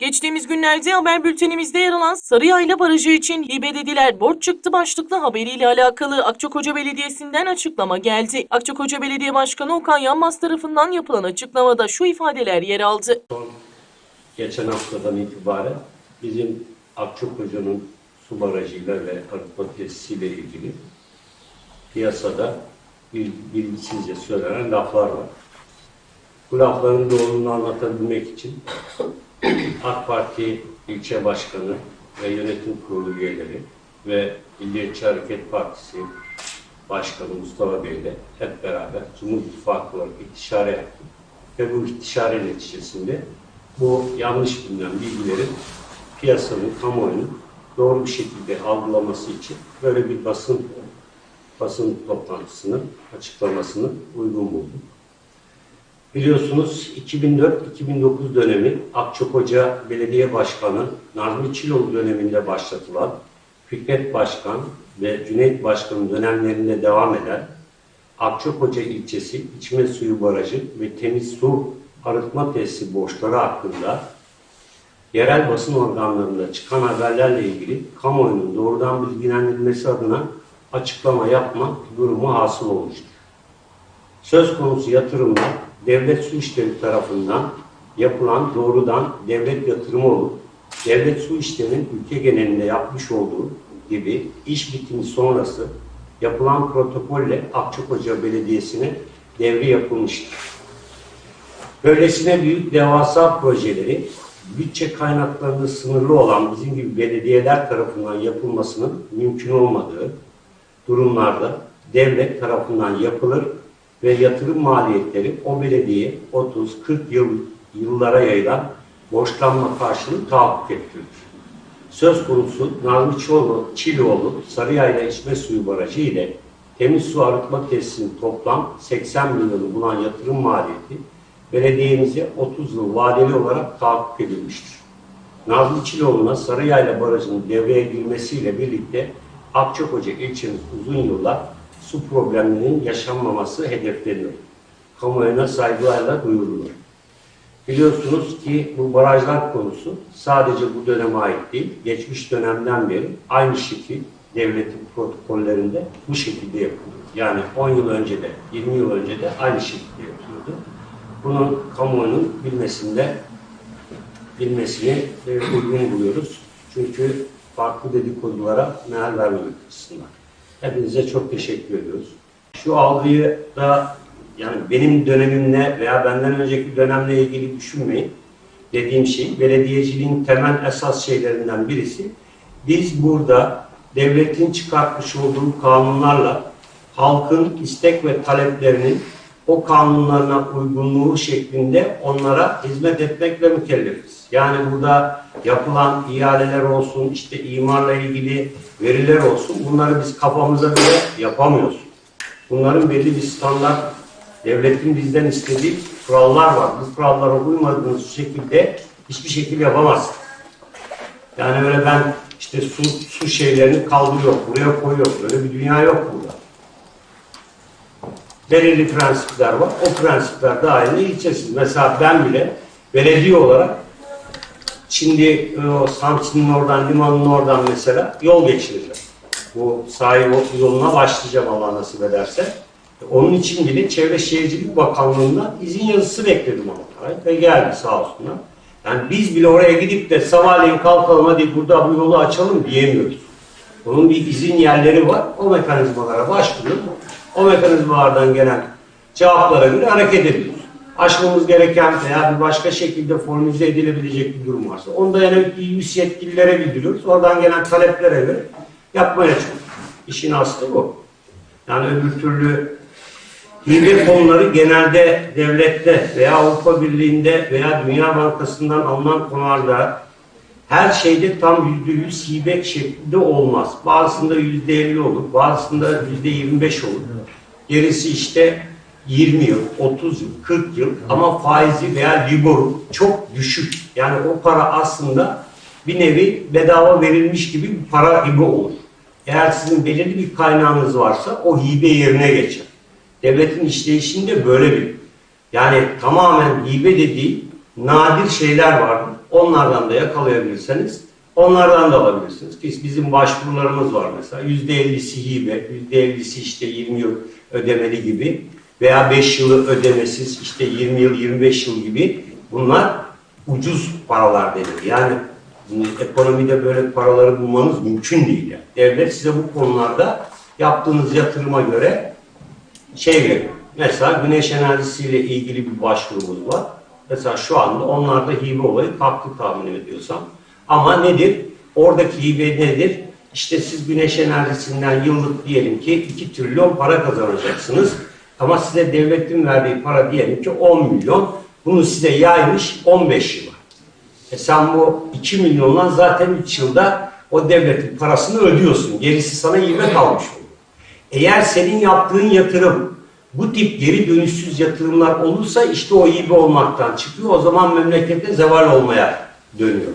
Geçtiğimiz günlerde haber bültenimizde yer alan Sarıyayla Barajı için hibe dediler borç çıktı başlıklı haberiyle alakalı Akçakoca Belediyesi'nden açıklama geldi. Akçakoca Belediye Başkanı Okan Yanmaz tarafından yapılan açıklamada şu ifadeler yer aldı. geçen haftadan itibaren bizim Akçakoca'nın su barajıyla ve arıtma tesisiyle ilgili piyasada bir söylenen laflar var. Bu lafların doğruluğunu anlatabilmek için AK Parti ilçe başkanı ve yönetim kurulu üyeleri ve Milliyetçi Hareket Partisi Başkanı Mustafa Bey ile hep beraber Cumhur İttifakı olarak istişare yaptık. Ve bu istişare neticesinde bu yanlış bilinen bilgilerin piyasanın, kamuoyunun doğru bir şekilde algılaması için böyle bir basın basın toplantısının açıklamasını uygun buldum. Biliyorsunuz 2004-2009 dönemi Akçakoca Belediye Başkanı Nazmi Çiloğlu döneminde başlatılan Fikret Başkan ve Cüneyt Başkan'ın dönemlerinde devam eden Akçakoca ilçesi içme suyu barajı ve temiz su arıtma tesisi borçları hakkında yerel basın organlarında çıkan haberlerle ilgili kamuoyunun doğrudan bilgilendirilmesi adına açıklama yapma durumu hasıl olmuştur. Söz konusu yatırımlar devlet su işleri tarafından yapılan doğrudan devlet yatırımı olup devlet su işlerinin ülke genelinde yapmış olduğu gibi iş bitimi sonrası yapılan protokolle Akçakoca Belediyesi'ne devri yapılmıştır. Böylesine büyük devasa projeleri bütçe kaynaklarının sınırlı olan bizim gibi belediyeler tarafından yapılmasının mümkün olmadığı durumlarda devlet tarafından yapılır ve yatırım maliyetleri o belediye 30-40 yıl yıllara yayılan borçlanma karşılığı tahakkuk ettirilir. Söz konusu Nazmi Çiloğlu, Çiloğlu Sarıyayla içme suyu barajı ile temiz su arıtma tesisinin toplam 80 milyonu bulan yatırım maliyeti belediyemize 30 yıl vadeli olarak tahakkuk edilmiştir. Nazlı Çiloğlu'na Sarıyayla Barajı'nın devreye girmesiyle birlikte Akçakoca ilçemiz uzun yıllar su problemlerinin yaşanmaması hedefleniyor. Kamuoyuna saygılarla duyurulur. Biliyorsunuz ki bu barajlar konusu sadece bu döneme ait değil, geçmiş dönemden beri aynı şekil devletin protokollerinde bu şekilde yapılıyor. Yani 10 yıl önce de, 20 yıl önce de aynı şekilde yapılıyordu. Bunun kamuoyunun bilmesinde bilmesini e, uygun buluyoruz. Çünkü farklı dedikodulara meal vermemek açısından. Hepinize çok teşekkür ediyoruz. Şu algıyı da yani benim dönemimle veya benden önceki dönemle ilgili düşünmeyin. Dediğim şey belediyeciliğin temel esas şeylerinden birisi. Biz burada devletin çıkartmış olduğu kanunlarla halkın istek ve taleplerinin o kanunlarına uygunluğu şeklinde onlara hizmet etmekle mükellefiz. Yani burada yapılan ihaleler olsun, işte imarla ilgili veriler olsun bunları biz kafamıza bile yapamıyoruz. Bunların belli bir standart devletin bizden istediği kurallar var. Bu kurallara uymadığınız şekilde hiçbir şekilde yapamazsın. Yani öyle ben işte su, su şeylerini kaldırıyor, buraya koyuyor. Böyle bir dünya yok burada. Belirli prensipler var. O prensipler dahilinde ilçesiz. Mesela ben bile belediye olarak şimdi e, o Samsun'un oradan, limanın oradan mesela yol geçireceğim. Bu sahil yoluna başlayacağım Allah nasip ederse. Onun için bile Çevre Şehircilik Bakanlığı'ndan izin yazısı bekledim ona. Ve geldi sağ olsunlar. Yani biz bile oraya gidip de sabahleyin kalkalım hadi burada bu yolu açalım diyemiyoruz. Onun bir izin yerleri var. O mekanizmalara başvuruyor. O mekanizmalardan gelen cevaplara göre hareket ediyoruz. Aşmamız gereken veya bir başka şekilde formüle edilebilecek bir durum varsa onu da yani üst yetkililere bildiriyoruz. Oradan gelen taleplere göre yapmaya çalışıyoruz. İşin aslı bu. Yani öbür türlü hibe konuları genelde devlette veya Avrupa Birliği'nde veya Dünya Bankası'ndan alınan konularda her şeyde tam yüzde yüz hibe şeklinde olmaz. Bazısında yüzde elli olur, bazısında yüzde yirmi beş olur. Gerisi işte 20 yıl, 30 yıl, 40 yıl ama faizi veya liboru çok düşük. Yani o para aslında bir nevi bedava verilmiş gibi bir para gibi olur. Eğer sizin belirli bir kaynağınız varsa o hibe yerine geçer. Devletin işleyişinde böyle bir. Yani tamamen hibe dediği nadir şeyler vardır. Onlardan da yakalayabilirseniz onlardan da alabilirsiniz. Biz, bizim başvurularımız var mesela. %50'si hibe, %50'si işte 20 yıl ödemeli gibi veya 5 yılı ödemesiz işte 20 yıl 25 yıl gibi bunlar ucuz paralar denir. Yani ekonomide böyle paraları bulmanız mümkün değil. Yani. Devlet size bu konularda yaptığınız yatırıma göre şey veriyor. Mesela güneş enerjisiyle ilgili bir başvurumuz var. Mesela şu anda onlarda hibe olayı kalktı tahmin ediyorsam. Ama nedir? Oradaki hibe nedir? İşte siz güneş enerjisinden yıllık diyelim ki 2 trilyon para kazanacaksınız. Ama size devletin verdiği para diyelim ki 10 milyon. Bunu size yaymış 15 yıla. E sen bu 2 milyondan zaten 3 yılda o devletin parasını ödüyorsun. Gerisi sana hibe kalmış oluyor. Eğer senin yaptığın yatırım bu tip geri dönüşsüz yatırımlar olursa işte o hibe olmaktan çıkıyor. O zaman memlekette zeval olmaya dönüyor.